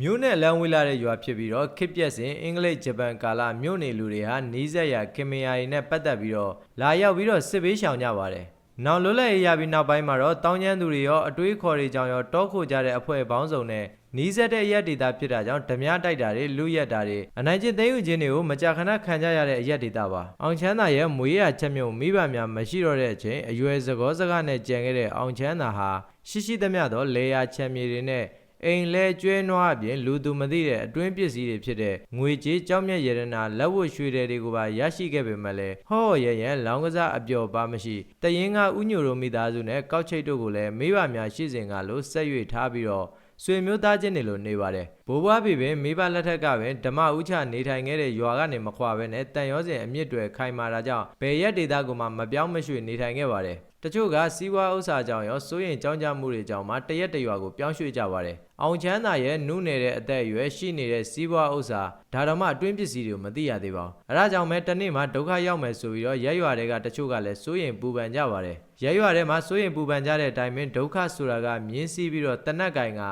မြို့နဲ့လမ်းဝေးလာတဲ့ရွာဖြစ်ပြီးတော့ခေတ်ပြက်စဉ်အင်္ဂလိပ်ဂျပန်ကာလမြို့နေလူတွေဟာနီးစပ်ရာခင်မယာရီနဲ့ပတ်သက်ပြီးတော့လာရောက်ပြီးတော့စစ်ဘေးရှောင်ကြပါတယ်။နောက်လွတ်လပ်ရေးရပြီးနောက်ပိုင်းမှာတော့တောင်းကျမ်းသူတွေရောအတွေးခေါ်တွေကြောင့်ရောတောခိုကြတဲ့အဖွဲ့ပေါင်းစုံနဲ့နီးစပ်တဲ့ရက်ဒေတာဖြစ်တာကြောင့်ဓမြတိုက်တာတွေလူရက်တာတွေအနိုင်ကျင့်သိမ်းယူခြင်းတွေကိုမကြာခဏခံကြရတဲ့အရက်ဒေတာပါ။အောင်ချမ်းသာရဲ့မွေးရချက်မြုံမိဘများမရှိတော့တဲ့အချိန်အရွယ်စကောစကားနဲ့ကြံခဲ့တဲ့အောင်ချမ်းသာဟာရှိရှိသမျှသောလေယာချက်မြေတွေနဲ့ အိမ်လဲကျွဲနွားအပြင်လူသူမသိတဲ့အတွင်းပစ္စည်းတွေဖြစ်တဲ့ငွေကြေးကြောင်းမြတ်ရတနာလက်ဝတ်ရွှေတွေတွေကိုပါရရှိခဲ့ပေမဲ့လည်းဟော့ရရန်လောင်းကစားအပျော်ပါမရှိတရင်ကဥညိုတို့မိသားစုနဲ့ကောက်ချိတ်တို့ကိုလည်းမိဘများရှိစဉ်ကလို့ဆက်ရွေထားပြီးတော့ဆွေမျိုးသားချင်းတွေလိုနေပါတယ်ဘိုးဘွားပြီပင်မိဘလက်ထက်ကပင်ဓမ္မဥချနေထိုင်ခဲ့တဲ့ရွာကနေမခွာဘဲနဲ့တန်ရောစဉ်အမြင့်တွေခိုင်မာတာကြောင့်ဘယ်ရက်ဒေတာကိုမှမပြောင်းမရွှေ့နေထိုင်ခဲ့ပါတယ် တချို့ကစီးပွားဥစ္စာကြောင့်ရောစိုးရင်ကြောင်းကြမှုတွေကြောင့်မှတရက်တရွာကိုပြောင်းရွှေ့ကြပါတယ်။အောင်ချမ်းသာရဲ့နုနယ်တဲ့အသက်အရွယ်ရှိနေတဲ့စီးပွားဥစ္စာဒါတော့မှအတွင်းပစ္စည်းတွေကိုမသိရသေးပါဘူး။အဲဒါကြောင့်ပဲတနေ့မှဒုက္ခရောက်မယ်ဆိုပြီးတော့ရက်ရွာတွေကတချို့ကလည်းစိုးရင်ပူပန်ကြပါတယ်။ရက်ရွာထဲမှာစိုးရင်ပူပန်ကြတဲ့အတိုင်းပင်ဒုက္ခဆိုတာကမြင်းစည်းပြီးတော့တနက်ကင်က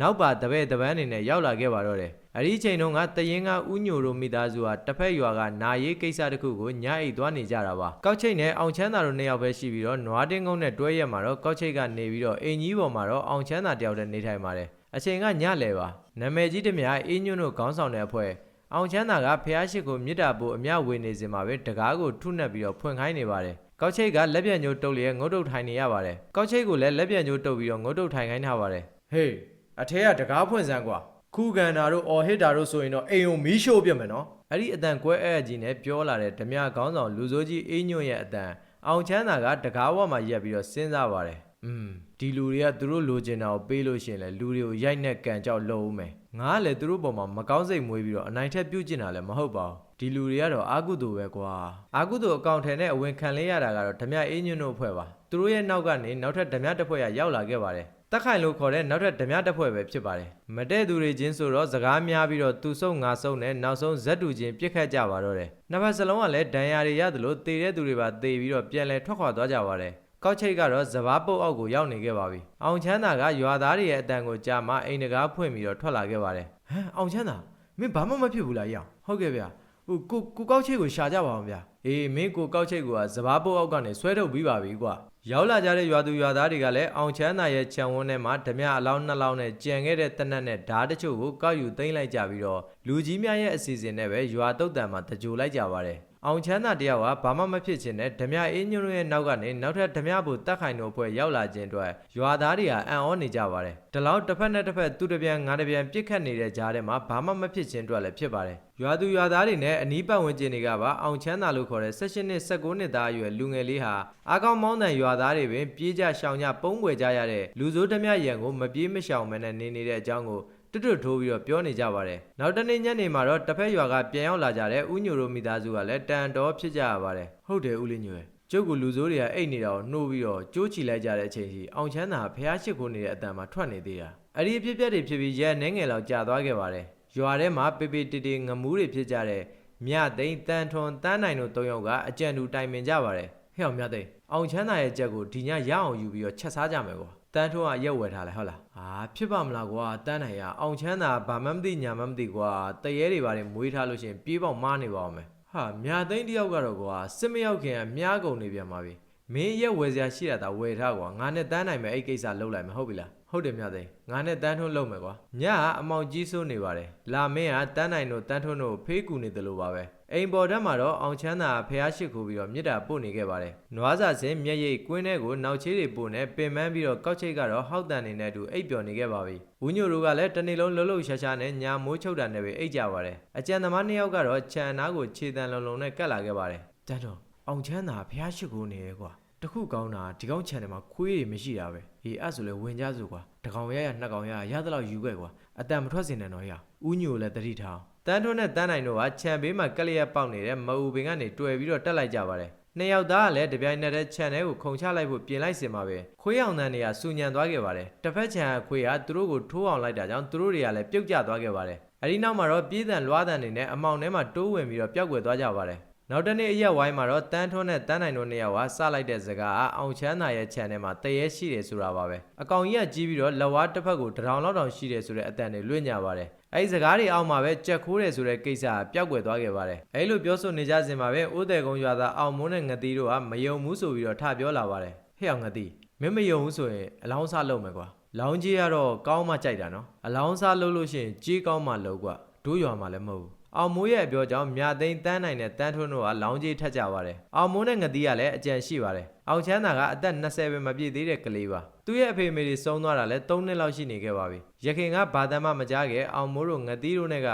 နောက်ပါတပည့်တပန်းအနေနဲ့ရောက်လာခဲ့ပါတော့တယ်။ အဲ့ဒီအချိန်တုန်းကတရင်ကဥညိုတို့မိသားစုဟာတစ်ဖက်ရွာကနာရေးကိစ္စတစ်ခုကိုညအိတ်သွားနေကြတာပါ။ကောက်ချိတ်နဲ့အောင်ချမ်းသာတို့နှစ်ယောက်ပဲရှိပြီးတော့နွားတင်းကုန်းနဲ့တွဲရက်မှာတော့ကောက်ချိတ်ကနေပြီးတော့အင်ကြီးပေါ်မှာတော့အောင်ချမ်းသာတယောက်တည်းနေထိုင်ပါတယ်။အချိန်ကညလဲပါ။နာမည်ကြီးတမယာအင်းညွန့်တို့ခေါင်းဆောင်တဲ့အဖွဲ့အောင်ချမ်းသာကဖះရှိကိုမြစ်တာပို့အမြဝေနေစင်မှာပဲတကားကိုထုနှက်ပြီးတော့ဖွင့်ခိုင်းနေပါတယ်။ကောက်ချိတ်ကလက်ပြန်ညိုးတုပ်လျက်ငုတ်တုတ်ထိုင်နေရပါတယ်။ကောက်ချိတ်ကိုလည်းလက်ပြန်ညိုးတုပ်ပြီးတော့ငုတ်တုတ်ထိုင်ခိုင်းထားပါတယ်။ဟေးအထဲကတကားဖွင့်စမ်းကွာ ခုကန်တာတို့အော်ဟစ်တာတို့ဆိုရင်တော့အိမ်ုံမီးရှို့ပြမယ်နော်။အဲ့ဒီအတန်ကွဲအဲ့ကြီးနဲ့ပြောလာတဲ့ဓမြခေါင်းဆောင်လူစိုးကြီးအင်းညွန့်ရဲ့အတန်အောင်ချမ်းသာကတကားဝမှာရက်ပြီးတော့စဉ်းစားပါတယ်။อืมဒီလူတွေကသူတို့လိုချင်တာကိုပေးလို့ရှရင်လေလူတွေကိုရိုက်နဲ့ကန်ကြောက်လှုပ်ဦးမယ်။ငါကလည်းသူတို့ပေါ်မှာမကောင်းစိတ်မွေးပြီးတော့အနိုင်ထက်ပြုတ်ကျင်တာလည်းမဟုတ်ပါဘူး။ဒီလူတွေကတော့အာကုသိုလ်ပဲကွာအာကုသိုလ်အကောင့်ထဲနဲ့အဝင်ခံလေးရတာကတော့ဓမြအင်းညွန့်တို့အဖွဲ့ပါသူတို့ရဲ့နောက်ကနေနောက်ထပ်ဓမြတစ်ဖွဲ့ကရောက်လာခဲ့ပါတယ် တက်ခိုင်လို့ခေါ်တဲ့နောက်ထပ်ဓမြတစ်ဖွဲ့ပဲဖြစ်ပါတယ်မတဲ့သူတွေချင်းဆိုတော့စကားများပြီးတော့သူဆုံးငါဆုံးနဲ့နောက်ဆုံးဇက်တူချင်းပြစ်ခတ်ကြပါတော့တယ်နှစ်ဖက်စလုံးကလည်းဒဏ်ရာတွေရတယ်လို့တေတဲ့သူတွေပါတေပြီးတော့ပြန်လဲထွက်ခွာသွားကြပါတယ်ကောက်ချိတ်ကတော့စဘာပုတ်အောက်ကိုရောက်နေခဲ့ပါပြီ။အောင်ချမ်းသာကရွာသားတွေရဲ့အတန်ကိုကြားမှအိမ်တကားဖွင့်ပြီးတော့ထွက်လာခဲ့ပါတယ်။ဟမ်အောင်ချမ်းသာမင်းဘာမှမဖြစ်ဘူးလားရအောင်။ဟုတ်ကဲ့ဗျ။ဟိုကိုကိုကောက်ချိတ်ကိုရှာကြပါအောင်ဗျ။အေးမင်းကိုကောက်ချိတ်ကစဘာပုတ်အောက်ကနေဆွဲထုတ်ပြီးပါပြီကွာ။ ရောက်လာကြတဲ့ရွာသူရွာသားတွေကလည်းအောင်ချမ်းသာရဲ့ခြံဝန်းထဲမှာဓမြအလောင်းနှစ်လောင်းနဲ့ကြံခဲ့တဲ့တနက်နဲ့ဓာတ်တချို့ကိုကောက်ယူသိမ်းလိုက်ကြပြီးတော့လူကြီးများရဲ့အစီအစဉ်နဲ့ပဲရွာတုတ်တန်မှာတကြိုလိုက်ကြပါတယ်။ အောင်ချမ်းသာတယောက်ကဘာမှမဖြစ်ချင်တဲ့ဓမြအင်းညွန့်ရဲ့နောက်ကနေနောက်ထပ်ဓမြဘူတက်ခိုင်တို့အဖွဲ့ရောက်လာခြင်းအတွက်ရွာသားတွေကအံ့ဩနေကြပါတယ်။ဒီလောက်တစ်ဖက်နဲ့တစ်ဖက်သူတစ်ပြန်ငါတစ်ပြန်ပြစ်ခတ်နေတဲ့ကြားထဲမှာဘာမှမဖြစ်ခြင်းအတွက်လည်းဖြစ်ပါတယ်။ရွာသူရွာသားတွေနဲ့အနီးပတ်ဝန်းကျင်တွေကပါအောင်ချမ်းသာလို့ခေါ်တဲ့16နှစ်19နှစ်သားအရွယ်လူငယ်လေးဟာအာကောင်းမောင်းတန်ရွာသားတွေပင်ပြေးကြရှောင်ကြပုံးပွေကြရတဲ့လူစိုးဓမြရံကိုမပြေးမရှောင်မနဲ့နေနေတဲ့အကြောင်းကို တွတ်တွတ်ထိုးပြီးတော့ပြောနေကြပါတယ်။နောက်တနေ့ညနေမှာတော့တစ်ဖက်ရွာကပြန်ရောက်လာကြတဲ့ဥညိုတို့မိသားစုကလည်းတန်တော်ဖြစ်ကြရပါတယ်။ဟုတ်တယ်ဦးလေးညွယ်။ကျုပ်ကလူစိုးတွေကအိတ်နေတာကိုနှိုးပြီးတော့ကြိုးချီလိုက်ကြတဲ့အချိန်ကြီးအောင်ချမ်းသာဖះရှိခိုးနေတဲ့အတန်မှာထွက်နေသေးတာ။အဲ့ဒီအဖြစ်ပြက်တွေဖြစ်ပြီးရဲနှဲငယ်လောက်ကြာသွားခဲ့ပါတယ်။ရွာထဲမှာပေပေတေတေငမူးတွေဖြစ်ကြတဲ့မြသိန်းတန်ထွန်တန်းနိုင်တို့၃ယောက်ကအကြံတူတိုင်ပင်ကြပါတယ်။ဟဲ့အောင်မြသိန်းအောင်ချမ်းသာရဲ့ကြက်ကိုဒီညရအောင်ယူပြီးတော့ချက်စားကြမယ်ကွာ။ တန်းထွန်းကရက်ဝယ်ထားလဲဟုတ်လားအာဖြစ်ပါမလားကွာတန်းနိုင်ရအောင်ချမ်းသာဘာမှမသိညာမှမသိကွာတရေတွေဘာတွေမွေးထားလို့ရှရင်ပြေးပေါက်မားနေပါအောင်မယ်ဟာမြသိန်းတယောက်ကတော့ကွာစစ်မရောက်ခင်ကမြားကုန်နေပြန်ပါပြီမင်းရက်ဝယ်စရာရှိတာဒါဝယ်ထားကွာငါနဲ့တန်းနိုင်မယ်အဲ့ကိစ္စလုပ်လိုက်မယ်ဟုတ်ပြီလားဟုတ်တယ်မြသိန်းငါနဲ့တန်းထွန်းလုပ်မယ်ကွာညကအမောင်ကြီးစိုးနေပါတယ်လာမင်းကတန်းနိုင်တို့တန်းထွန်းတို့ဖေးကူနေတယ်လို့ပါပဲ အိမ်ပေါ်တက်မှာတော့အောင်ချမ်းသာဖះရှိခိုးပြီးတော့မြစ်တာပို့နေခဲ့ပါတယ်။နွားစာစင်မျက်ရည်ကွင်းထဲကိုနောက်ချေးတွေပို့နေပင်ပန်းပြီးတော့ကောက်ချိတ်ကတော့ဟောက်တန်နေတဲ့အတူအိပ်ပျော်နေခဲ့ပါပြီ။ဝင်းညိုတို့ကလည်းတနေ့လုံးလှုပ်လှုပ်ရှားရှားနဲ့ညာမိုးချုပ်တာနဲ့ပဲအိပ်ကြပါတယ်။အကြံသမားနှစ်ယောက်ကတော့ခြံနားကိုခြေတံလုံးလုံးနဲ့ကတ်လာခဲ့ပါတယ်။တန်းတော့အောင်ချမ်းသာဖះရှိခိုးနေရဲကွာ။တခုကောင်းတာဒီကောင်းခြံထဲမှာခွေးတွေမရှိတာပဲ။အေးအဲ့ဆိုလေဝင်ကြစို့ကွာ။တကောင်ရရနှစ်ကောင်ရရရသလောက်ယူခဲ့ကွာ။အတန်မထွက်စင်နဲ့တော့ရ။ဥညိုလည်းတတိထား တန်းထွန်းနဲ့တန်းနိုင်တို့ကခြံဘေးမှာကလျက်ပေါက်နေတဲ့မအူပင်ကနေတွေ့ပြီးတော့တက်လိုက်ကြပါတယ်။နှစ်ယောက်သားကလည်းတပြိုင်နက်တည်းခြံထဲကိုခုန်ချလိုက်ဖို့ပြင်လိုက်စင်မှာပဲခွေးအောင်တန်းတွေကစူညံသွားခဲ့ပါတယ်။တစ်ဖက်ခြံကခွေးကသူတို့ကိုထိုးအောင်လိုက်တာကြောင့်သူတို့တွေကလည်းပြုတ်ကျသွားခဲ့ပါတယ်။အဲဒီနောက်မှာတော့ပြေးတန်လွားတန်တွေနဲ့အမောင်ထဲမှာတိုးဝင်ပြီးတော့ပျောက်ကွယ်သွားကြပါတယ်။ နောက်တစ်နေ့အရက်ဝိုင်းမှာတော့တန်းထွန်းနဲ့တန်းနိုင်တို့နှစ်ယောက်ဟာစလိုက်တဲ့စကားကအောင်ချမ်းသာရဲ့ channel မှာတရေရှိတယ်ဆိုတာပါပဲအကောင်ကြီးကကြီးပြီးတော့လက်ဝါးတစ်ဖက်ကိုတရောင်လောက်တောင်ရှိတယ်ဆိုတဲ့အတန်တွေလွင့်ညာပါတယ်အဲဒီစကားတွေအောက်မှာပဲကြက်ခိုးတယ်ဆိုတဲ့ကိစ္စကပျောက်ကွယ်သွားခဲ့ပါတယ်အဲလိုပြောဆိုနေကြစဉ်မှာပဲဦးတယ်ကုန်းရွာသားအောင်မွန်းနဲ့ငတိတို့ကမယုံဘူးဆိုပြီးတော့ထပြောလာပါတယ်ဟဲ့အောင်ငတိမင်းမယုံဘူးဆိုရင်အလောင်းစားလုပ်မယ်ကွာလောင်းကြီးကတော့ကောင်းမှကြိုက်တာနော်အလောင်းစားလုပ်လို့ရှိရင်ကြီးကောင်းမှလုပ်ကွာတို့ရွာမှာလည်းမဟုတ်ဘူး အောင်မိုးရဲ့အပြောကြောင့်မြသိန်းတန်းနိုင်တဲ့တန်းထွန်းတို့ကလောင်းကြီးထက်ကြပါတယ်။အောင်မိုးနဲ့ငတိကလည်းအကြံရှိပါတယ်။အောင်ချမ်းသာကအသက်20ပဲမပြည့်သေးတဲ့ကလေးပါ။သူ့ရဲ့အဖေမေတွေစုံသွားတာလည်း3နှစ်လောက်ရှိနေခဲ့ပါပြီ။ရခင်ကဘာတမ်းမှမကြားခဲ့အောင်မိုးတို့ငတိတို့နဲ့က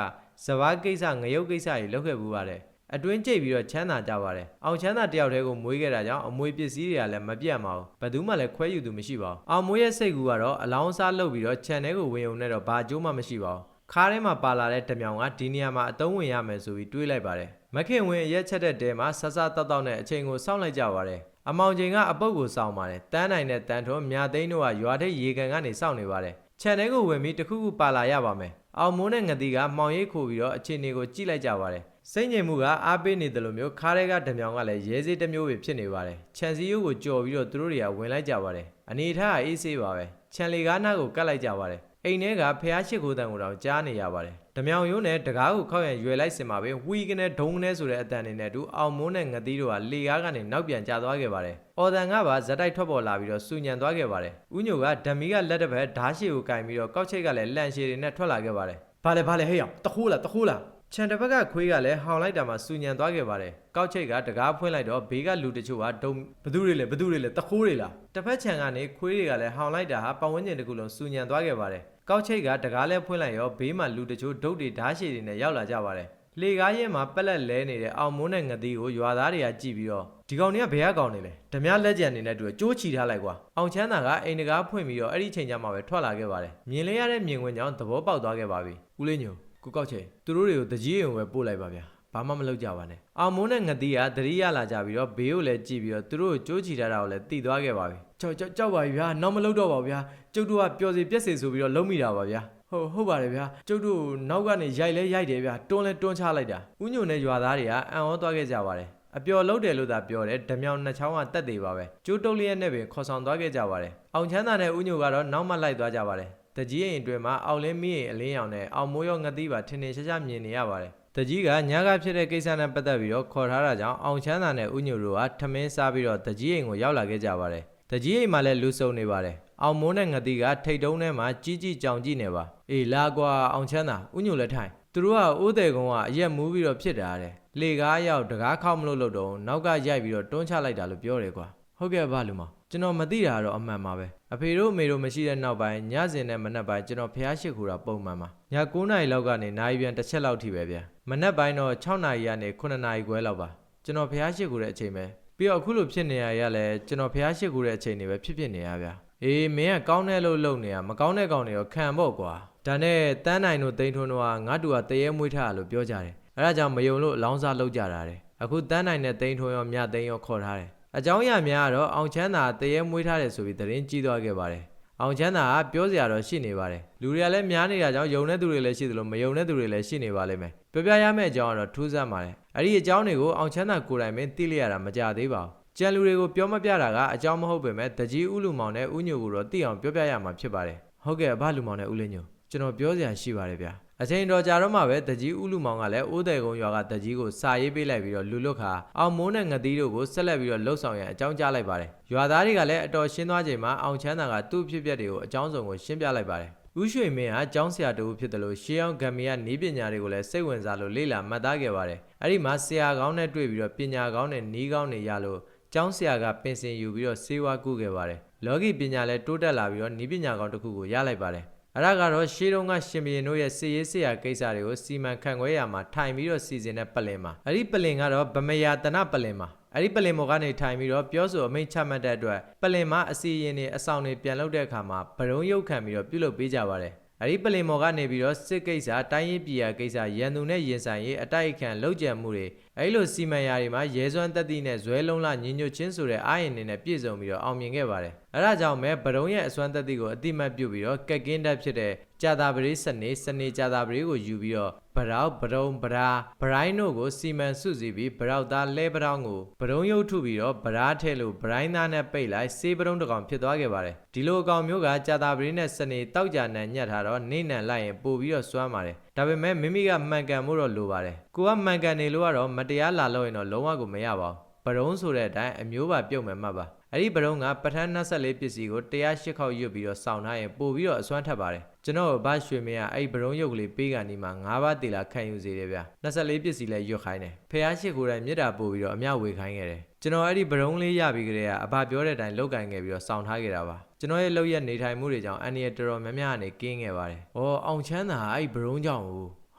စဘာကိစ္စငရုတ်ကိစ္စတွေလုပ်ခဲ့ဘူးပါတယ်။အတွင်းကျိတ်ပြီးတော့ချမ်းသာကြပါတယ်။အောင်ချမ်းသာတယောက်တည်းကိုမွေးခဲ့တာကြောင့်အမွေပစ္စည်းတွေကလည်းမပြတ်ပါဘူး။ဘယ်သူမှလည်းခွဲယူသူမရှိပါဘူး။အောင်မိုးရဲ့စိတ်ကူကတော့အလောင်းစားလုပ်ပြီးတော့ခြံထဲကိုဝင်ုံနဲ့တော့ဘာအကျိုးမှမရှိပါဘူး။ ခါးထဲမှာပါလာတဲ့ဓမြောင်ကဒီနေရာမှာအသုံးဝင်ရမယ်ဆိုပြီးတွေးလိုက်ပါတယ်မခင်ဝင်အရက်ချက်တဲ့တဲမှာဆဆတောက်တောက်နဲ့အချိန်ကိုစောင့်လိုက်ကြပါတယ်အမောင်ချိန်ကအပုတ်ကိုစောင့်ပါတယ်တန်းနိုင်တဲ့တန်ထုံးမြသိန်းတို့ကရွာထိပ်ရေကန်ကနေစောင့်နေပါတယ်ခြံထဲကိုဝင်ပြီးတစ်ခုခုပါလာရပါမယ်အောင်မိုးနဲ့ငတိကမှောင်ရိပ်ခိုပြီးတော့အခြေအနေကိုကြည့်လိုက်ကြပါတယ်စိတ်ငြိမ်မှုကအားပေးနေတယ်လို့မျိုးခါးထဲကဓမြောင်ကလည်းရဲစေးတစ်မျိုးပဲဖြစ်နေပါတယ်ခြံစည်းရိုးကိုကြော်ပြီးတော့သူတို့တွေကဝင်လိုက်ကြပါတယ်အနေထားကအေးဆေးပါပဲခြံလေကားနားကိုကတ်လိုက်ကြပါတယ် အိမ်ထဲကဖះရှိခိုးတန်ကိုတော့ကြားနေရပါတယ်။ဓမြောင်ယုံနဲ့တကားကိုခောက်ရန်ရွယ်လိုက်စင်မှာပဲဝီကနေဒုံကနေဆိုတဲ့အတန်တွေနဲ့အတူအောင်မိုးနဲ့ငတိတို့ကလေကားကနေနောက်ပြန်ကျသွားခဲ့ပါတယ်။အော်တန်ကပါဇက်တိုက်ထွက်ပေါ်လာပြီးတော့စူညံသွားခဲ့ပါတယ်။ဥညိုကဓမီကလက်တစ်ဖက်ဓားရှိကိုကင်ပြီးတော့ကောက်ချိတ်ကလည်းလန့်ရှည်တွေနဲ့ထွက်လာခဲ့ပါတယ်။ဘာလဲဘာလဲဟေ့အောင်တခိုးလားတခိုးလားခြံတစ်ဖက်ကခွေးကလည်းဟောင်လိုက်တာမှစူညံသွားခဲ့ပါတယ်။ကောက်ချိတ်ကတကားဖွင့်လိုက်တော့ဘေးကလူတချို့ကဒုံဘသူတွေလဲဘသူတွေလဲတခိုးတွေလားတစ်ဖက်ခြံကနေခွေးတွေကလည်းဟောင်လိုက်တာဟာပတ်ဝန်းကျင်တစ်ခုလုံးစူညံသွားခဲ့ပါတယ်။ ကောက်ချိတ်ကတကားလဲဖွင့်လိုက်ရောဘေးမှာလူတချို့ဒုတ်တွေဓာတ်ရှည်တွေနဲ့ရောက်လာကြပါတယ်။လေကားရဲမှာပက်လက်လဲနေတဲ့အောင်မိုးနဲ့ငတိကိုရွာသားတွေကကြည့်ပြီးတော့ဒီကောင်တွေကဘယ်ကကောင်နေလဲဓမြလက်ကြံနေနဲ့တူကြိုးချီထားလိုက်ကွာအောင်ချမ်းသာကအိမ်တကားဖွင့်ပြီးတော့အဲ့ဒီချိန်ကျမှပဲထွက်လာခဲ့ပါတယ်မြင်လဲရတဲ့မြင်ကွင်းကြောင့်သဘောပေါက်သွားခဲ့ပါပြီဦးလေးညိုကိုကောက်ချိတ်သူတို့တွေကိုတကြီးရုံပဲပို့လိုက်ပါဗျာ ဘာမှမလုပ်ကြပါနဲ့အောင်မိုးနဲ့ငတိကသတိရလာကြပြီးတော့ဘေးကိုလည်းကြည့်ပြီးတော့သူတို့ကိုကြိုးချီထားတာကိုလည်းတီသွားခဲ့ပါပြီကြောက်ကြောက်ကြောက်ပါပြီဗျာနောက်မလုပ်တော့ပါဘူးဗျာကျုပ်တို့ကပျော်စီပြက်စီဆိုပြီးတော့လုံးမိတာပါဗျာဟုတ်ဟုတ်ပါတယ်ဗျာကျုပ်တို့နောက်ကနေရိုက်လဲရိုက်တယ်ဗျာတွန်းလဲတွန်းချလိုက်တာဥညုံနဲ့ရွာသားတွေကအံ့ဩသွားခဲ့ကြပါတယ်အပျော်လုံးတယ်လို့သာပြောတယ်ဓမြောင်နှစ်ချောင်းကတက်သေးပါပဲကျိုးတုတ်လျက်နဲ့ပင်ခေါ်ဆောင်သွားခဲ့ကြပါတယ်အောင်ချမ်းသာနဲ့ဥညုံကတော့နောက်မှလိုက်သွားကြပါတယ်တကြီးအိမ်အတွင်းမှာအောက်လင်းမိရင်အလင်းရောင်နဲ့အောင်မိုးရောငတိပါထင်ထင်ရှားရှားမြင်နေရပါတယ် တကြီးကညကဖြစ်တဲ့ကိစ္စနဲ့ပတ်သက်ပြီးတော့ခေါ်ထားတာကြောင့်အောင်ချမ်းသာနဲ့ဥညုံတို့ကထမင်းစားပြီးတော့တကြီးအိမ်ကိုရောက်လာခဲ့ကြပါတယ်တကြီးအိမ်မှာလည်းလူစုံနေပါတယ်အောင်မိုးနဲ့ငတိကထိတ်တုံးထဲမှာကြီးကြီးကြောင်ကြည့်နေပါအေးလာကွာအောင်ချမ်းသာဥညုံလည်းထိုင်သူတို့ကအိုးတယ်ကုန်းကအရက်မူးပြီးတော့ဖြစ်တာတဲ့လေကားရောက်တကားခောက်မလို့လို့တော့နောက်ကရိုက်ပြီးတော့တွန်းချလိုက်တာလို့ပြောတယ်ကွာဟုတ်ကဲ့ပါလူမ ကျွန်တော်မသိတာတော့အမှန်ပါပဲအဖေတို့အမေတို့မရှိတဲ့နောက်ပိုင်းညစဉ်နဲ့မနက်ပိုင်းကျွန်တော်ဖះရှိခိုးတာပုံမှန်ပါည9နာရီလောက်ကနေနိုင်ပြန်တစ်ချက်လောက်ထိပဲဗျာမနက်ပိုင်းတော့6နာရီကနေ9နာရီခွဲလောက်ပါကျွန်တော်ဖះရှိခိုးတဲ့အချိန်ပဲပြီးတော့အခုလိုဖြစ်နေရရလဲကျွန်တော်ဖះရှိခိုးတဲ့အချိန်တွေပဲဖြစ်ဖြစ်နေရဗျာအေးမင်းကကောင်းတဲ့လို့လုပ်နေတာမကောင်းတဲ့ကောင်တွေရောခံပေါ့ကွာဒါနဲ့တန်းနိုင်တို့တိန်ထွန်းတို့ကငါတူကတရေမွေးထားလို့ပြောကြတယ်အဲဒါကြောင့်မယုံလို့အလောင်းစားလုပ်ကြတာတဲ့အခုတန်းနိုင်တဲ့တိန်ထွန်းရောမြသိန်းရောခေါ်ထားတယ် အကြောင်းအရာများကတော့အောင်ချမ်းသာတရေမွေးထားတယ်ဆိုပြီးသတင်းကြီးသွားခဲ့ပါတယ်အောင်ချမ်းသာကပြောစရာတော့ရှိနေပါတယ်လူတွေကလည်းများနေတာကြောင့်ယုံတဲ့သူတွေလည်းရှိသလိုမယုံတဲ့သူတွေလည်းရှိနေပါလိမ့်မယ်ပြောပြရမယ့်အကြောင်းကတော့ထူးဆန်းပါတယ်အဲ့ဒီအကြောင်းတွေကိုအောင်ချမ်းသာကိုယ်တိုင်ပင်သိလိုက်ရတာမကြသေးပါဘူးကြံလူတွေကိုပြောမပြတာကအကြောင်းမဟုတ်ပေမဲ့တကြီးဥလူမောင်နဲ့ဥညိုကိုတော့သိအောင်ပြောပြရမှာဖြစ်ပါတယ်ဟုတ်ကဲ့အဘလူမောင်နဲ့ဥလင်းညိုကျွန်တော်ပြောစရာရှိပါတယ်ဗျာ အချိန်တော်ကြာတော့မှပဲတကြီးဥလူမောင်ကလည်းအိုးတယ်ကုန်းရွာကတကြီးကိုစာရေးပေးလိုက်ပြီးတော့လူလွတ်ခါအောင်မိုးနဲ့ငတိတို့ကိုဆက်လက်ပြီးတော့လှုပ်ဆောင်ရန်အကြောင်းကြားလိုက်ပါတယ်ရွာသားတွေကလည်းအတော်ရှင်းသွားချိန်မှာအောင်ချမ်းသာကသူ့ဖြစ်ပျက်တွေကိုအကြောင်းစုံကိုရှင်းပြလိုက်ပါတယ်ဥရွှေမင်းကကျောင်းဆရာတူဖြစ်တယ်လို့ရှေးအောင်ဂမ်မီယာနီးပညာတွေကိုလည်းစိတ်ဝင်စားလို့လေ့လာမှတ်သားခဲ့ပါတယ်အဲ့ဒီမှာဆရာကောင်းနဲ့တွေ့ပြီးတော့ပညာကောင်းနဲ့နီးကောင်းတွေရလို့ကျောင်းဆရာကပင်စင်ယူပြီးတော့စေဝါကုခဲ့ပါတယ်လောကီပညာလည်းတိုးတက်လာပြီးတော့နီးပညာကောင်းတစ်ခုကိုရလိုက်ပါတယ် အဲ့ဒါကတော့ရှေးတုန်းကရှင်ဘီရင်တို့ရဲ့စီရေးဆရာကိစ္စတွေကိုစီမံခန့်ခွဲရမှာထိုင်ပြီးတော့စီစဉ်တဲ့ပလင်မှာအဲ့ဒီပလင်ကတော့ဗမယာတနပလင်မှာအဲ့ဒီပလင်မော်ကနေထိုင်ပြီးတော့ပြောဆိုအမိန့်ချမှတ်တဲ့အတွက်ပလင်မှာအစီရင်တွေအဆောင်တွေပြန်လုပ်တဲ့အခါမှာဗရုံးရုပ်ခံပြီးတော့ပြုလုပ်ပေးကြပါတယ်အဲ့ဒီပလင်မော်ကနေပြီးတော့စစ်ကိစ္စတိုင်းရေးပြည်ရာကိစ္စရန်သူနဲ့ရင်ဆိုင်ရေးအတိုက်အခံလောက်ကျန်မှုတွေ အဲဒီလိုစီမံရာတွေမှာရဲစွမ်းတက်သည့်နဲ့ဇွဲလုံးလညင်ညွတ်ချင်းဆိုတဲ့အာရင်တွေနဲ့ပြည့်စုံပြီးတော့အောင်မြင်ခဲ့ပါတယ်အဲဒါကြောင့်ပဲဗရုံရဲ့အစွမ်းတက်သည့်ကိုအတိမတ်ပြုပြီးတော့ကက်ကင်းတက်ဖြစ်တဲ့ကြာတာပရိစနေစနေကြာတာပရိကိုယူပြီးတော့ဗရောက်ဗရုံဗရာဗရိုင်းတို့ကိုစီမံစုစည်းပြီးဗရောက်သားလဲဗရောင်းကိုဗရုံရုပ်ထုပြီးတော့ဗရာထဲလို့ဗရိုင်းသားနဲ့ပိတ်လိုက်စေးဗရုံတစ်ကောင်ဖြစ်သွားခဲ့ပါတယ်ဒီလိုအကောင်မျိုးကကြာတာပရိနဲ့စနေတောက်ကြနံညက်ထားတော့နေနံလိုက်ရင်ပို့ပြီးတော့စွမ်းပါတယ် ဒါပေမဲ့မိမိကမှန်ကန်မှုတော့လိုပါတယ်ကိုကမှန်ကန်နေလို့ကတော့မတရားလာလို့ရင်တော့လုံးဝကိုမရပါဘူးဗရုံဆိုတဲ့အတိုင်းအမျိုးပါပြုတ်မယ်မှတ်ပါအဲ့ဒီဗရုံကပထန်း24ပစ္စည်းကို108ခေါက်ရွတ်ပြီးတော့စောင့်ထားရင်ပို့ပြီးတော့အစွမ်းထပ်ပါတယ်ကျွန်တော်ဗရွှေမင်းကအဲ့ဒီဗရုံရုပ်ကလေးပေးကန်ဒီမှာ၅ပါးတေလာခံယူစေတယ်ဗျ24ပစ္စည်းလဲရွတ်ခိုင်းတယ်ဖះရှိကိုယ်တိုင်မြစ်တာပို့ပြီးတော့အမျှဝေခိုင်းခဲ့တယ် ကျွန်တော်အဲ့ဒီဗရုံလေးရပြီးကြတဲ့ကအဘပြောတဲ့အတိုင်းလောက်ကင်ခဲ့ပြီးတော့စောင့်ထားခဲ့တာပါကျွန်တော်ရဲ့လောက်ရက်နေထိုင်မှုတွေကြောင့်အန်ဒီရတော်တော်များများကနေကင်းခဲ့ပါတယ်။အော်အောင်ချမ်းသာအဲ့ဒီဗရုံကြောင့်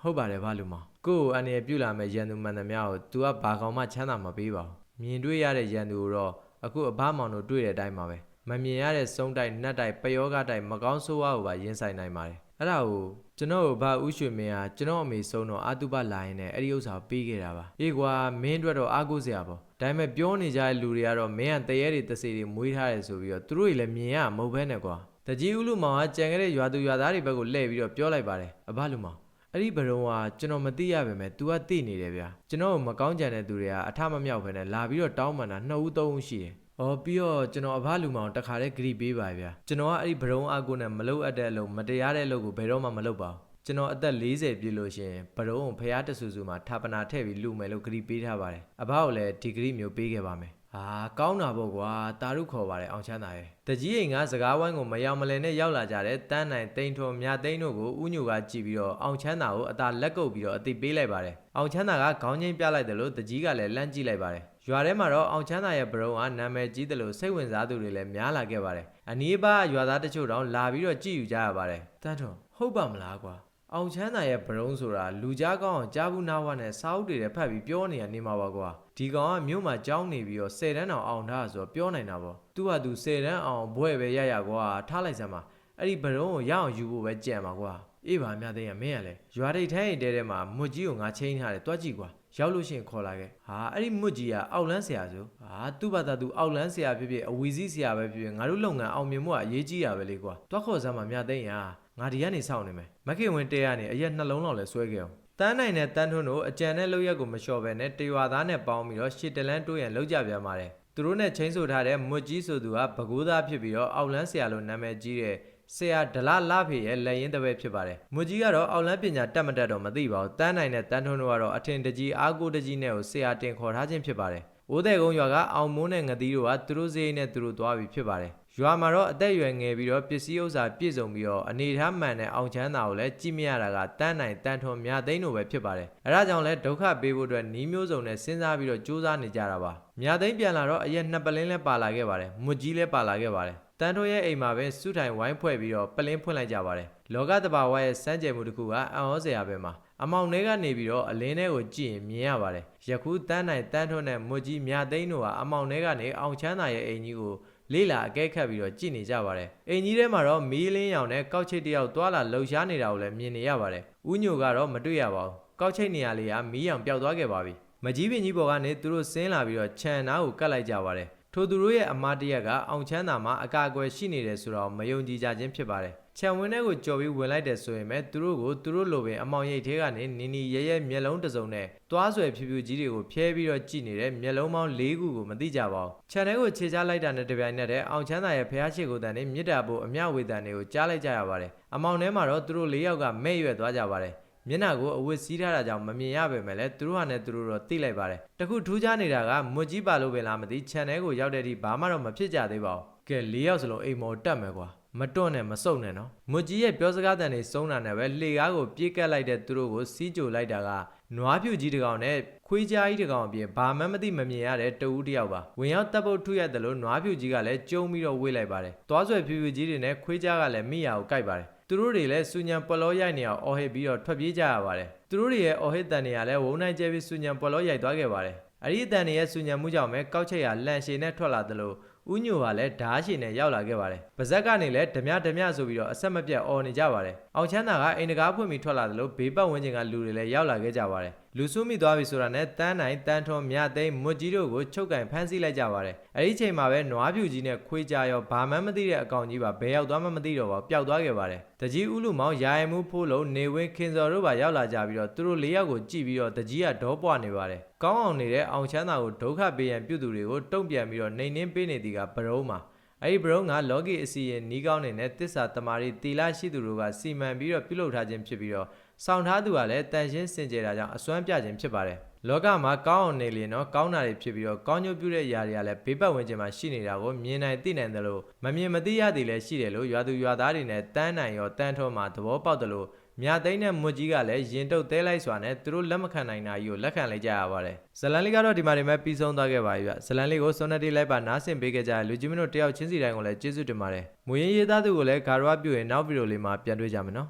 ဟုတ်ပါတယ်ဗလူမကို့ကိုအန်ဒီရပြုလာမဲ့ရန်သူမှန်သမျှကို तू ကဘာကောင်မှချမ်းသာမပေးပါဘူး။မြင်တွေ့ရတဲ့ရန်သူကိုတော့အခုအဘမောင်တို့တွေ့တဲ့အတိုင်းပါပဲ။မမြင်ရတဲ့စုံတိုက်နှက်တိုက်ပယောဂတိုက်မကောင်းဆိုးဝါးကိုပါရင်ဆိုင်နိုင်ပါတယ်။အဲ့ဒါကို ကျွန်တော်ဘာဥရွှေမင်းကကျွန်တော်အမေဆုံးတော့အာတုပလာရင်လည်းအဲ့ဒီဥစ္စာပေးခဲ့တာပါအေးကွာမင်းအတွက်တော့အားကိုးစရာပေါ့ဒါပေမဲ့ပြောနေကြတဲ့လူတွေကတော့မင်းကတရေတွေတစေတွေမွေးထားတယ်ဆိုပြီးတော့သူတို့တွေလည်းမြင်ရမဟုတ်ဘဲနဲ့ကွာတကြီးဦးလူမောင်ကကြံခဲ့တဲ့ရွာသူရွာသားတွေဘက်ကိုလှည့်ပြီးတော့ပြောလိုက်ပါတယ်အဘလူမောင်အဲ့ဒီဘရုံကကျွန်တော်မသိရပါပဲ तू ကသိနေတယ်ဗျာကျွန်တော်မကောင်းကြံတဲ့သူတွေကအထမမြောက်ပဲနဲ့လာပြီးတော့တောင်းပန်တာနှစ်ဦးသုံးဦးရှိတယ်။ အော်ပြီးတော့ကျွန်တော်အဖလူမောင်တခါတည်းဂရိပေးပါဗျာ။ကျွန်တော်ကအဲ့ဒီဘရုံအကူနဲ့မလုပ်အပ်တဲ့အလုပ်မတရားတဲ့အလုပ်ကိုဘယ်တော့မှမလုပ်ပါဘူး။ကျွန်တော်အသက်40ပြည့်လို့ရှိရင်ဘရုံကိုဖျားတဆူဆူမှာဌာပနာထည့်ပြီးလူမယ်လို့ဂရိပေးထားပါတယ်။အဖကိုလည်းဒီဂရိမျိုးပေးခဲ့ပါမယ်။ဟာကောင်းတာပေါ့ကွာတာရုခေါ်ပါတယ်အောင်ချမ်းသာရဲ့တကြီးအိမ်ကစကားဝိုင်းကိုမရောက်မလဲနဲ့ရောက်လာကြတဲ့တန်းနိုင်တိန်ထုံမြသိန်းတို့ကိုဥညူကကြည့်ပြီးတော့အောင်ချမ်းသာကိုအသာလက်ကုပ်ပြီးတော့အသိပေးလိုက်ပါတယ်အောင်ချမ်းသာကခေါင်းချင်းပြလိုက်တယ်လို့တကြီးကလည်းလန့်ကြည့်လိုက်ပါတယ် ရွာထဲမှာတော့အောင်ချမ်းသာရဲ့ဘရုံကနာမည်ကြီးတယ်လို့စိတ်ဝင်စားသူတွေလည်းများလာခဲ့ပါတယ်အနီးပါးရွာသားတချို့တောင်လာပြီးတော့ကြည့်ယူကြရပါတယ်တန်းထုံဟုတ်ပါမလားကွာအောင်ချမ်းသာရဲ့ဘရုံဆိုတာလူကြားကောင်းအောင်ကြားဘူးနာဝနဲ့စာအုပ်တွေနဲ့ဖတ်ပြီးပြောနေရနေမှာပါကွာဒီကောင်ကမြို့မှာကြောင်းနေပြီးတော့10တန်းအောင်အောင်ထားဆိုတော့ပြောနိုင်တာပေါ့သူကသူ10တန်းအောင်ဘွဲ့ပဲရရကွာထားလိုက်စမ်းပါအဲ့ဒီဘရုံကိုရအောင်ယူဖို့ပဲကြံပါကွာအေးပါမြသိရမင်းရလဲရွာဒိတ်ထိုင်းရင်တဲတဲမှာမွတ်ကြီးကိုငါချင်းထားတယ်တွားကြည့်ကွာ ရောက်လို့ရှိရင်ခေါ်လာခဲ့ဟာအဲ့ဒီမွတ်ကြီးကအောက်လန်းဆရာဆိုဟာသူ့ဘာသာသူအောက်လန်းဆရာဖြစ်ဖြစ်အဝီစီးဆရာပဲဖြစ်ဖြစ်ငါတို့လုပ်ငန်းအောင်မြင်မှုကအရေးကြီးတာပဲလေကွာတွားခေါ်စမ်းပါမြသိရငါဒီကနေစောင့်နေမယ်မခင်ဝင်တဲကနေအရက်နှလုံးလောက်လဲဆွဲခဲ့အောင်တန်းနိုင်နဲ့တန်းထွန်းတို့အကြံနဲ့လောက်ရက်ကိုမလျှော့ပဲနဲ့တရွာသားနဲ့ပေါင်းပြီးတော့ရှစ်တလန်းတိုးရန်လောက်ကြပြန်ပါတယ်သူတို့နဲ့ချင်းဆိုထားတဲ့မွတ်ကြီးဆိုသူကဘကိုးသားဖြစ်ပြီးတော့အောက်လန်းဆရာလို့နာမည်ကြီးတဲ့ ဆရာဒလလဖေရဲ့လက်ရင်တပည့်ဖြစ်ပါတယ်။မွကြီးကတော့အောက်လန်းပညာတက်မတက်တော့မသိပါဘူး။တန်းနိုင်တဲ့တန်းထွန်းတို့ကတော့အထင်တကြီးအားကိုတကြီးနဲ့ကိုဆရာတင်ခေါ်ထားခြင်းဖြစ်ပါတယ်။အိုးတဲ့ကုန်းရွာကအောင်မိုးနဲ့ငသီးတို့ကသူတို့စေးနဲ့သူတို့သွားပြီးဖြစ်ပါတယ်။ရွာမှာတော့အသက်အရွယ်ငယ်ပြီးတော့ပစ္စည်းဥစ္စာပြည့်စုံပြီးတော့အနေထားမှန်တဲ့အောင်ချမ်းသာကိုလည်းကြည့်မရတာကတန်းနိုင်တန်းထွန်းမြသိန်းတို့ပဲဖြစ်ပါတယ်။အဲဒါကြောင့်လဲဒုက္ခပေးဖို့အတွက်နှီးမျိုးစုံနဲ့စဉ်းစားပြီးတော့စူးစမ်းနေကြတာပါ။မြသိန်းပြန်လာတော့အရက်နှစ်ပလင်းလဲပါလာခဲ့ပါတယ်။မွကြီးလဲပါလာခဲ့ပါတယ်။ တန်ထိုးရဲ့အိမ်မှာပဲစုထိုင်ဝိုင်းဖွဲ့ပြီးတော့ပလင်းဖွင့်လိုက်ကြပါတယ်လောကတဘာဝရဲ့စမ်းကြယ်မှုတစ်ခုကအံ့ဩစရာပဲမှာအမောင်ထဲကနေပြီးတော့အလင်းထဲကိုကြည့်ရင်မြင်ရပါတယ်ယခုတန်းနိုင်တန်းထွန်းတဲ့မွကြီးမြသိန်းတို့ဟာအမောင်ထဲကနေအောင်ချမ်းသာရဲ့အိမ်ကြီးကိုလေးလာအကဲခတ်ပြီးတော့ကြည့်နေကြပါတယ်အိမ်ကြီးထဲမှာတော့မီးလင်းရောင်နဲ့ကောက်ချိတ်တယောက်သွာလာလှုပ်ရှားနေတာကိုလည်းမြင်နေရပါတယ်ဥညိုကတော့မတွေ့ရပါဘူးကောက်ချိတ်နေရာလေးကမီးရောင်ပျောက်သွားခဲ့ပါပြီမကြီးပင်ကြီးပေါ်ကနေသူတို့ဆင်းလာပြီးတော့ခြံနားကိုကတ်လိုက်ကြပါတယ် ထိုသူတို့ရဲ့အမားတရက်ကအောင်ချမ်းသာမှာအကာအကွယ်ရှိနေတယ်ဆိုတော့မယုံကြည်ကြခြင်းဖြစ်ပါတယ်။ခြံဝင်းထဲကိုကြော်ပြီးဝင်လိုက်တယ်ဆိုရင်ပဲသူတို့ကိုသူတို့လိုပင်အမောင်ရိပ်ထဲကနေနီနီရဲရဲမျက်လုံးတစ်စုံနဲ့သွားဆွဲဖြူဖြူကြီးတွေကိုဖျဲပြီးတော့ကြည့်နေတဲ့မျက်လုံးပေါင်း၄ခုကိုမသိကြပါဘူး။ခြံထဲကိုခြေချလိုက်တာနဲ့တပြိုင်နက်တည်းအောင်ချမ်းသာရဲ့ဖះရှိကိုတန်နဲ့မြစ်တာဖို့အမျှဝေတန်တွေကိုကြားလိုက်ကြရပါတယ်။အမောင်ထဲမှာတော့သူတို့၄ယောက်ကမဲ့ရွက်သွားကြပါတယ်။ မျက်နှာကိုအဝတ်စည်းထားတာကြောင့်မမြင်ရပေမဲ့လည်းသူတို့ဟာနဲ့သူတို့တော့သိလိုက်ပါတယ်တခုထူးခြားနေတာကမွတ်ကြီးပါလို့ပဲလားမသိခြံထဲကိုရောက်တဲ့ဒီဘာမှတော့မဖြစ်ကြသေးပါဘူးကဲ၄ယောက်စလုံးအိမ်မော်တက်မယ်ကွာမတွန့်နဲ့မစုံနဲ့နော်မွတ်ကြီးရဲ့ပြောစကားတန်တွေစုံတာနဲ့ပဲလှေကားကိုပြေးကပ်လိုက်တဲ့သူတို့ကိုစီးကြိုလိုက်တာကနွားဖြူကြီးတစ်ကောင်နဲ့ခွေးကြားကြီးတစ်ကောင်အပြင်ဘာမှမသိမမြင်ရတဲ့တဦးတစ်ယောက်ပါဝင်ရောက်တပ်ဖို့ထုရတယ်လို့နွားဖြူကြီးကလည်းကျုံပြီးတော့ဝေးလိုက်ပါတယ်သွားဆွဲဖြူဖြူကြီးတွေနဲ့ခွေးကြားကလည်းမိယာကိုကိုက်ပါတယ် သူတို့တွေလည်းစူညံပလောရိုက်နေအောင်အော်ဟစ်ပြီးတော့ထွက်ပြေးကြရပါတယ်သူတို့တွေရဲ့အော်ဟစ်တန်တွေကလည်းဝုံနိုင်ကျဲပြီးစူညံပလောရိုက်သွားခဲ့ပါတယ်အဲ့ဒီအတန်တွေရဲ့စူညံမှုကြောင့်ပဲကောက်ချက်ရလန့်ရှည်နဲ့ထွက်လာသလိုဥညိုကလည်းဓားရှည်နဲ့ရောက်လာခဲ့ပါတယ်။ပါဇက်ကနေလည်းဓမြဓမြဆိုပြီးတော့အဆက်မပြတ်អော်နေကြပါတယ် အောင်ချမ်းသာကအိမ်တကားဖွင့်ပြီးထွက်လာတယ်လို့ဘေးပတ်ဝန်းကျင်ကလူတွေလည်းရောက်လာခဲ့ကြပါတယ်လူစုမိသွားပြီဆိုတာနဲ့တန်းနိုင်တန်းထွန်မြသိန်းမွတ်ကြီးတို့ကိုချုပ်ကင်ဖမ်းဆီးလိုက်ကြပါတယ်အဲ့ဒီချိန်မှာပဲနွားဖြူကြီးနဲ့ခွေးကြရောဘာမှမသိတဲ့အကောင်ကြီးပါဘယ်ရောက်သွားမှမသိတော့ပါပျောက်သွားခဲ့ပါတယ်တကြီးဦးလူမောင်ရာယမှုဖိုးလုံးနေဝင်းခင်စော်တို့ပါရောက်လာကြပြီးတော့သူတို့လေးယောက်ကိုကြည့်ပြီးတော့တကြီးကဒေါပွားနေပါတယ်ကောင်းအောင်နေတဲ့အောင်ချမ်းသာကိုဒုက္ခပေးရန်ပြုသူတွေကိုတုံ့ပြန်ပြီးတော့နှိမ်နှင်းပေးနေသည်ကဘရုံးမှာ အဲ့ဒီဘရုံကလော်ဂီအစီရင်နီးကောင်းနေနဲ့တစ္ဆာတမာရီတီလာရှိသူတို့ကစီမံပြီးတော့ပြုလုပ်ထားခြင်းဖြစ်ပြီးတော့စောင့်ထားသူကလည်းတန်ရှင်းစင်ကြယ်တာကြောင့်အစွမ်းပြခြင်းဖြစ်ပါတယ်လောကမှာကောင်းအောင်နေလျင်တော့ကောင်းတာတွေဖြစ်ပြီးတော့ကောင်းကျိုးပြုတဲ့အရာတွေကလည်းဘေးပတ်ဝန်းကျင်မှာရှိနေတာကိုမြင်နိုင်သိနိုင်တယ်လို့မမြင်မသိရသည်လည်းရှိတယ်လို့ရွာသူရွာသားတွေနဲ့တန်းနိုင်ရောတန်းထောမှာသဘောပေါက်တယ်လို့ မြသိန်းနဲ့မွတ်ကြီးကလည်းရင်တုတ်သေးလိုက်စွာနဲ့သူတို့လက်မခံနိုင်တာကြီးကိုလက်ခံလိုက်ကြရပါတယ်ဇလန်လေးကတော့ဒီမှာဒီမဲ့ပြီးဆုံးသွားခဲ့ပါပြီဗျဇလန်လေးကိုစွန်နတီလိုက်ပါနားဆင်ပေးခဲ့ကြတဲ့လူကြီးမင်းတို့တယောက်ချင်းစီတိုင်းကိုလည်းကျေးဇူးတင်ပါတယ်မူရင်းရေးသားသူကိုလည်းဂါရဝပြုရင်နောက်ဗီဒီယိုလေးမှာပြန်တွေ့ကြမယ်နော်